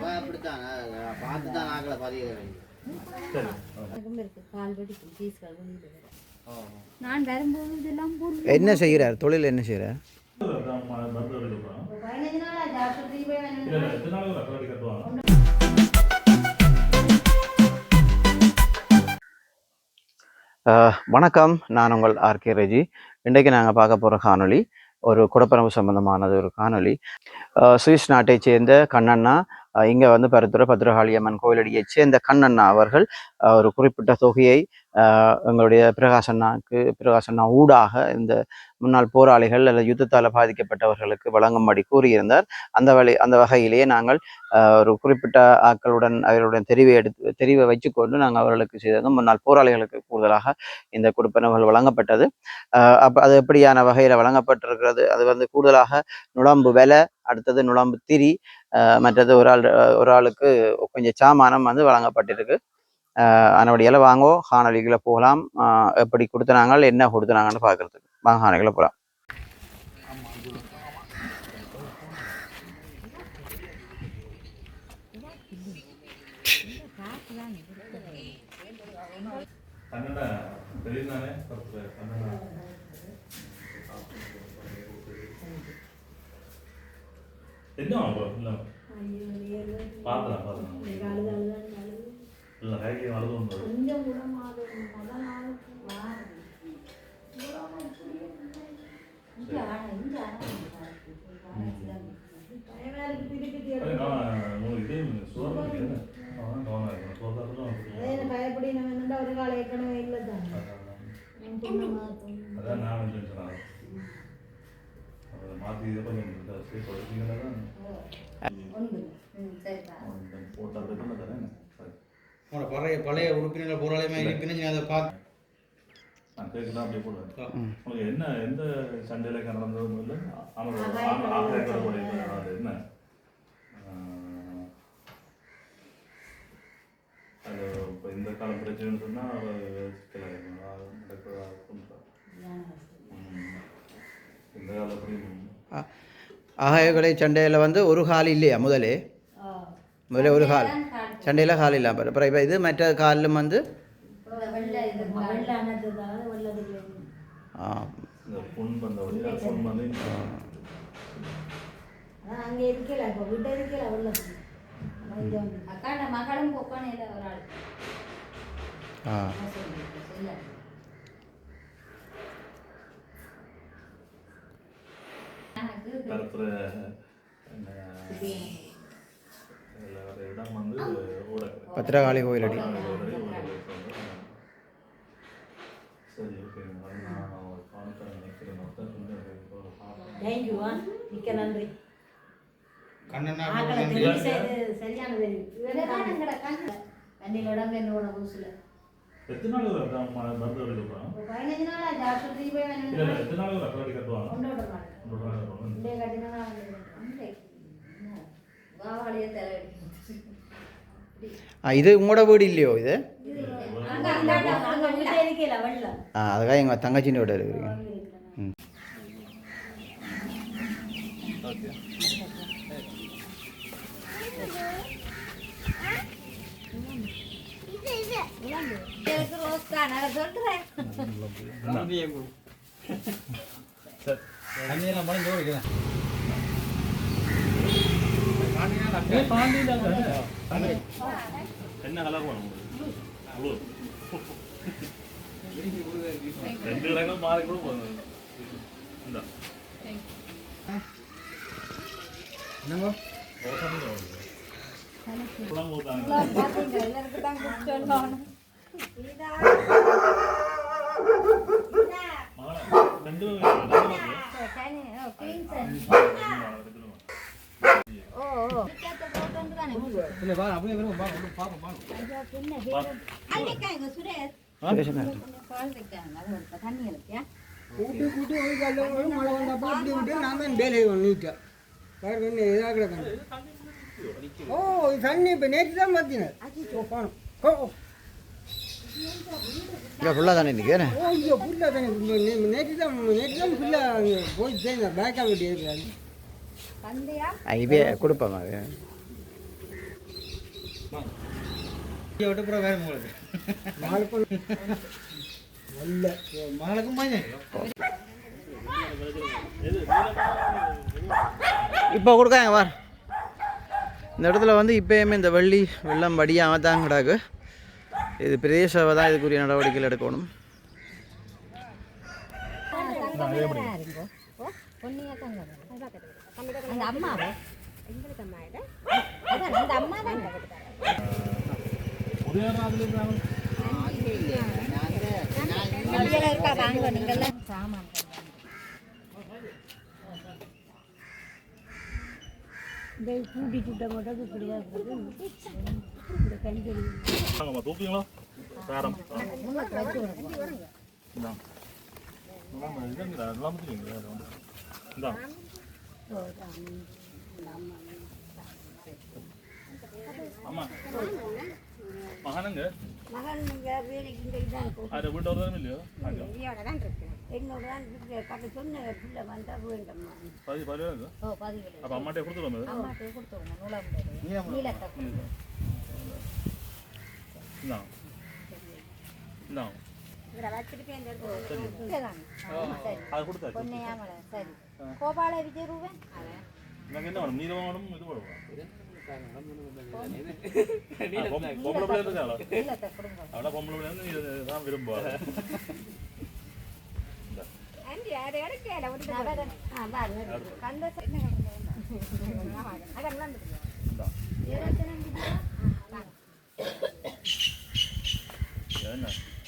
அப்படித்தான். பார்த்து தான் என்ன செய்கிறார்? தொழில் என்ன செய்கிறார்? வணக்கம். நான் உங்கள் ஆர்கே ரெஜி. இன்றைக்கு நாங்கள் பார்க்க போகிற காணொளி ஒரு குடப்பரம்பு சம்பந்தமானது ஒரு காணொளி. அஹ், சுவிஸ் நாட்டைச் சேர்ந்த கண்ணண்ணா இங்க வந்து பருத்துறை பத்ரகாளி அம்மன் கோயிலடியைச் சேர்ந்த கண்ணண்ணா அவர்கள் ஒரு குறிப்பிட்ட தொகையை எங்களுடைய பிரகாசண்ணாக்கு பிரகாசண்ணா ஊடாக இந்த முன்னாள் போராளிகள் அல்லது யுத்தத்தால் பாதிக்கப்பட்டவர்களுக்கு வழங்கும்படி கூறியிருந்தார். அந்த வழி அந்த வகையிலேயே நாங்கள் ஒரு குறிப்பிட்ட ஆட்களுடன் அவர்களுடன் தெரிவை எடுத்து தெரிவை வச்சுக்கொண்டு நாங்கள் அவர்களுக்கு செய்தது முன்னாள் போராளிகளுக்கு கூடுதலாக இந்த கொடுப்பனவுகள் வழங்கப்பட்டது. அப்போ அது எப்படியான வகையில் வழங்கப்பட்டிருக்கிறது? அது வந்து கூடுதலாக நுழம்பு விலை அடுத்தது நுழம்பு திரி மற்றது ஒரு ஆள் ஒரு ஆளுக்கு கொஞ்சம் சாமானம் வந்து வழங்கப்பட்டிருக்கு. அதனுடைய வாங்கோ காணொலிகளை போகலாம். எப்படி கொடுத்தனாங்க என்ன கொடுத்தனாங்கன்னு பார்க்கறதுக்கு. வாங்க காணொலிகளை போகலாம் என்ன இல்லை கைக்கு அழுது ஒன்று கொஞ்சம் தான் பயப்படி நம்ம என்னடா ஒரு கால ஏற்கனவே இல்லை தான்? அதான் நான் அதை மாற்றி இதை கொஞ்சம் போட்டு தரேன் உங்களோட பழைய பழைய உறுப்பினர்கள் போராளியமாக இருப்பின்னு அதை பார்த்து நான் கேட்குதான் அப்படியே போடுவேன். உங்களுக்கு என்ன எந்த சண்டையில் நடந்ததும் இல்லை அது என்ன? அது இப்போ இந்த கால பிரச்சனைன்னு சொன்னால் இந்த கால அப்படி ஆகாயகலை சண்டையில் வந்து ஒரு கால் இல்லையா முதலே? முதல்ல ஒரு கால். சண்டையில் கால் இல்லாமல் அப்புறம் இப்போ இது மற்ற காலிலும் வந்து ஆ, இருக்கல இருக்கல ஒரு ஆள் ஆ இடம் வந்து ஓட பத்திரகாளி கோயிலடி சரி ஓகே நான் ஒரு காலத்தை நினைக்கிறேன் மொத்தம் தேங்க்யூ ஆ மிக்க நன்றி. என்னோட ஊசில். எத்தனை நாள் மருந்து பதினஞ்சு நாள் ஆச்சு. போய் எத்தனை நாள் கட்டுவாங்க கொண்டு விட மாட்டேன் கட்டினா வாவாளியே தலையடி இது உங்களோட வீடு இல்லையோ இது? ஆ அதுக்காக எங்கள் தங்கச்சின் வீடு இருக்கிறீங்க ம். ரோஸ் என்ன கலர் வேணும் உங்களுக்கு? ரெண்டு இடங்களும் மாறி கூட போதும். இந்த. என்னங்கோ? ரெண்டு ஓ. கேட்ட கூட்டி ஒரு காலைல மழை வந்தப்போ அப்படி விட்டு நான் தான் வேலையை நீட்டேன் வேறு என்ன இதாக கிடக்காங்க ஓ தண்ணி இப்போ நேற்று தான் மாற்றினேன் ஓ போனோம் ஓ ஓ. இங்கே ஃபுல்லாக தானே இன்றைக்கி என்ன? ஓ ஐயோ ஃபுல்லாக தண்ணி நே- நேற்று தான் நேற்று தான் ஃபுல்லாக போய் சேர்ந்தேன் பேக்காக வெட்டி இருக்கிறாரு வந்தியா ஆ, இதே கொடுப்போம் அது இங்கே விட்டு அப்புறம் வேறு உங்களுக்கு. நல்ல இப்போ கொடுக்காங்க வார் இந்த இடத்துல வந்து இப்போயுமே இந்த வெள்ளி வெள்ளம் வடியாமல் தான் கிடாக்கு இது பிரதேச சபை தான் இதுக்குரிய நடவடிக்கைகள் எடுக்கணும். அந்த அம்மாவோ. அதான் அந்த அம்மா தான் இந்த கூட்டிட்டு விட்ட மட்டும் இப்படியா இருக்குது இந்த கணிக்கடி வாங்கம்மா தூக்கிங்களா சாரம் முன்னூற்றி இந்தா இந்தாம்மா, இதுங்கடா, இதெல்லாம் தூக்கிங்க, இது வந்து. இந்தா. அம்மா மகனுங்க? மகன் இங்க வேலைக்கு இங்கே தான் இருக்கும் அது வீட்டு வரதும் இல்லையோ? அங்க. என்னோட தான் கட்ட சொன்ன பிள்ளை வந்தால் வேண்டம்மா. பதி பதிவு ஓ பதிவு. அப்போ அம்மாட்டே கொடுத்துருவோம். அம்மாட்டே கொடுத்துருங்க நூலாம்பு நீலத்தை இந்தா இந்தா சரி. அது கொடுத்தாச்சு பொன்னையாமலை சரி. கோபால விஜய் ரூபன்? எனக்கு என்ன வேணும்? நீல வேணும் இது வேணும்? അവിടെ പൊമ്പള വരുമ്പോ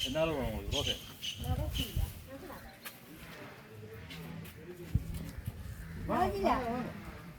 എന്നാലും ഓക്കെ വളരില്ല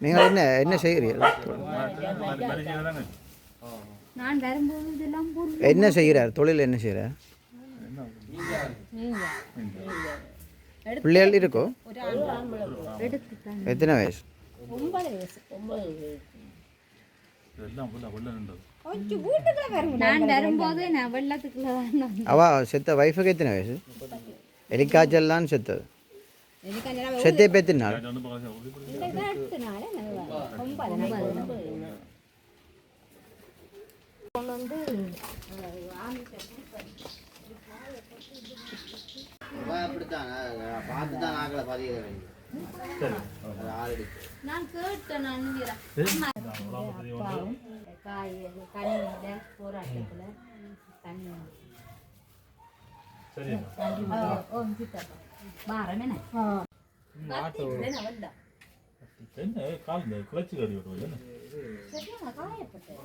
நீங்கள் என்ன என்ன செய்கிறீர்கள் தானே நான் வரும்போது இதெல்லாம் புல் என்ன செய்கிறார் தொழில் என்ன செய்கிறார் பிள்ளைகள் இருக்கோ എടുത്തിട്ടാണ് எத்தனை வயசு ഒമ്പത് വയസ്സ് ഒമ്പത് വയസ്സ് எல்லாம் ஃபுல்லாக வெள்ள நின்றது நான் வரும்போது நான் வெள்ளத்துக்குள்ள தான் அவ செத்த ஒய்ஃபுக்கு எத்தனை வயசு எலிக்காய்ச்சல் தான் செத்தது செத்தே இப்போ எத்தனை நாள் அப்படித்தான் பார்த்து தான் ஆக்களை பதிய சரி. ஆல்ரெடி நான் கேட்டேன் கண்ணியில் போராட்டத்தில் என்ன? கால் கிளச்சி கறி காயப்பட்டது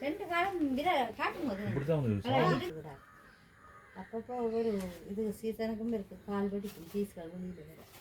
ரெண்டு காலம் காட்டும் போது அப்பப்போ ஒவ்வொரு இது சீசனுக்கும் இருக்குது கால் வெடிக்கும். சீஸ்கள் வெளியில் வரும்